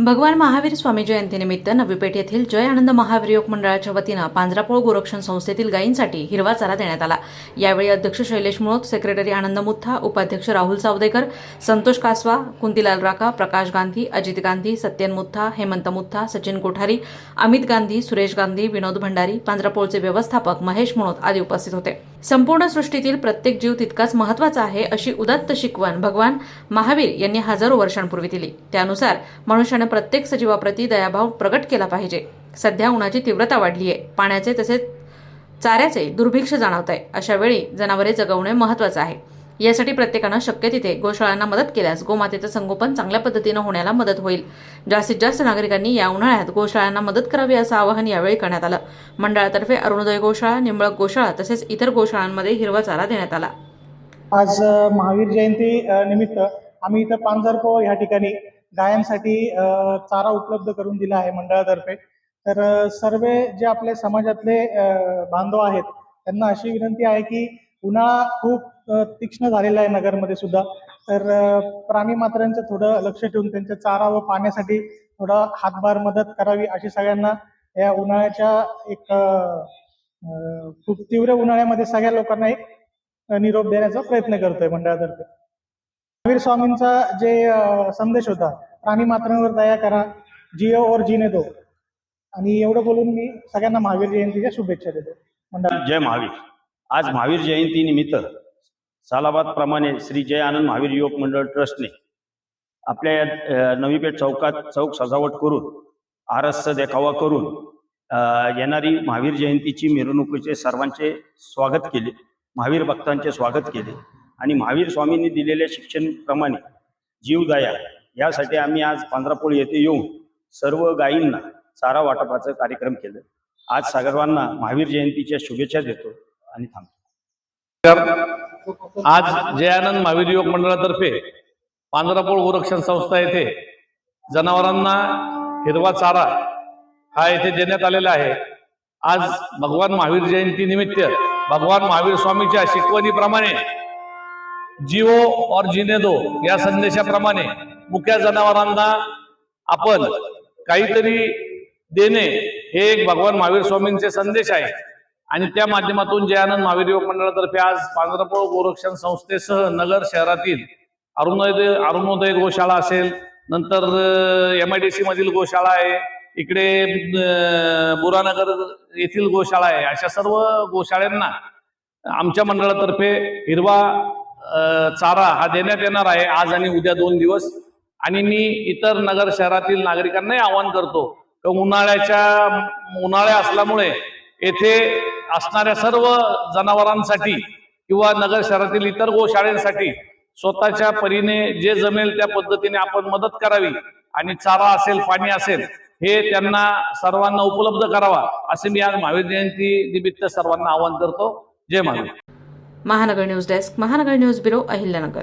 भगवान महावीर स्वामी जयंतीनिमित्त नवी पेठ येथील जय आनंद महावीर योग मंडळाच्या वतीनं पांजरापोळ गोरक्षण संस्थेतील गायींसाठी हिरवा चारा देण्यात आला. यावेळी अध्यक्ष शैलेश मुळोत सेक्रेटरी आनंद मुथा उपाध्यक्ष राहुल सावदेकर संतोष कासवा कुंतीलाल राका प्रकाश गांधी अजित गांधी सत्यन मुथा हेमंत मुथा सचिन कोठारी अमित गांधी सुरेश गांधी विनोद भंडारी पांजरापोळचे व्यवस्थापक महेश मुळोत आदी उपस्थित होते. संपूर्ण सृष्टीतील प्रत्येक जीव तितकाच महत्त्वाचा आहे अशी उदात्त शिकवण भगवान महावीर यांनी हजारो वर्षांपूर्वी दिली. त्यानुसार मनुष्यानं प्रत्येक सजीवाप्रती दयाभाव प्रगट केला पाहिजे. सध्या उन्हाची तीव्रता वाढली आहे पाण्याचे तसेच चाऱ्याचे दुर्भिक्ष जाणवत आहे अशा वेळी जनावरे जगवणे महत्वाचं आहे. यासाठी प्रत्येकानं शक्य तिथे गोशाळांना मदत केल्यास गोमातेचं संगोपन चांगल्या पद्धतीनं होण्याला मदत होईल. जास्तीत जास्त नागरिकांनी या उन्हाळ्यात गोशाळांना मदत करावी असं आवाहन यावेळी करण्यात आलं. मंडळातर्फे अरुणोदय गोशाळा निंबळक गोशाळा तसेच इतर गोशाळांमध्ये हिरवा चारा देण्यात आला. आज महावीर जयंती निमित्त आम्ही इथं पांजरपोळ या ठिकाणी गायांसाठी चारा उपलब्ध करून दिला आहे मंडळातर्फे. तर सर्व जे आपले समाजातले बांधव आहेत त्यांना अशी विनंती आहे की उन्हाळा खूप तीक्ष्ण झालेला आहे नगरमध्ये सुद्धा. तर प्राणी मात्रांचं थोडं लक्ष ठेवून त्यांच्या चारा व पाण्यासाठी थोडं हातभार मदत करावी अशी सगळ्यांना या उन्हाळ्याच्या एक खूप तीव्र उन्हाळ्यामध्ये सगळ्या लोकांना एक निरोप देण्याचा प्रयत्न करतोय मंडळातर्फे. महावीर स्वामींचा जे संदेश होता प्राणी मात्रांवर दया करा जिओ और जीने दो. आणि एवढं बोलून मी सगळ्यांना महावीर जयंतीच्या शुभेच्छा देतो. मंडळ जय महावीर. आज महावीर जयंती निमित्त सालाबाद प्रमाणे श्री जय आनंद महावीर युवक मंडळ ट्रस्टने आपल्या या, अ, नवी पेठ चौकात चौक सजावट करून आरसचा देखावा करून येणारी महावीर जयंतीची मिरवणुकीचे सर्वांचे स्वागत केले महावीर भक्तांचे स्वागत केले आणि महावीर स्वामींनी दिलेल्या शिक्षणप्रमाणे जीवदया यासाठी आम्ही आज पांढरापोळ येथे येऊन सर्व गायींना चारा वाटपाचा कार्यक्रम केलं. आज सर्वांना महावीर जयंतीच्या शुभेच्छा देतो. आणि थांबतो. आज जयानंद महावीर युवक मंडळातर्फे पांजरापोळ गोरक्षण संस्था येथे जनावरांना हिरवा चारा हा येथे देण्यात आलेला आहे. आज भगवान महावीर जयंती निमित्त भगवान महावीर स्वामीच्या शिकवणीप्रमाणे जिओ और जिने दो या संदेशाप्रमाणे मुख्या जनावरांना आपण काहीतरी देणे हे एक भगवान महावीर स्वामींचे संदेश आहे. आणि त्या माध्यमातून जयानंद महावीर युवक मंडळातर्फे आज पांढरपोळ गोरक्षण संस्थेसह नगर शहरातील अरुणोदय अरुणोदय गोशाळा असेल नंतर एम आय डी सी मधील गोशाळा आहे इकडे बुरानगर येथील गोशाळा आहे अशा सर्व गोशाळ्यांना आमच्या मंडळातर्फे हिरवा चारा हा देण्यात येणार आहे आज आणि उद्या दोन दिवस. आणि मी इतर नगर शहरातील नागरिकांनाही आवाहन करतो उन्हाळ्याच्या उन्हाळ्या असल्यामुळे येथे असणाऱ्या सर्व जनावरांसाठी किंवा नगर शहरातील इतर गोशाळेसाठी स्वतःच्या परीने जे जमेल त्या पद्धतीने आपण मदत करावी आणि चारा असेल पाणी असेल हे त्यांना सर्वांना उपलब्ध करावा असे मी आज महावीर जयंती निमित्त सर्वांना आवाहन करतो. जय Mahavir. Mahanagar news desk Mahanagar news bureau Ahilyanagar.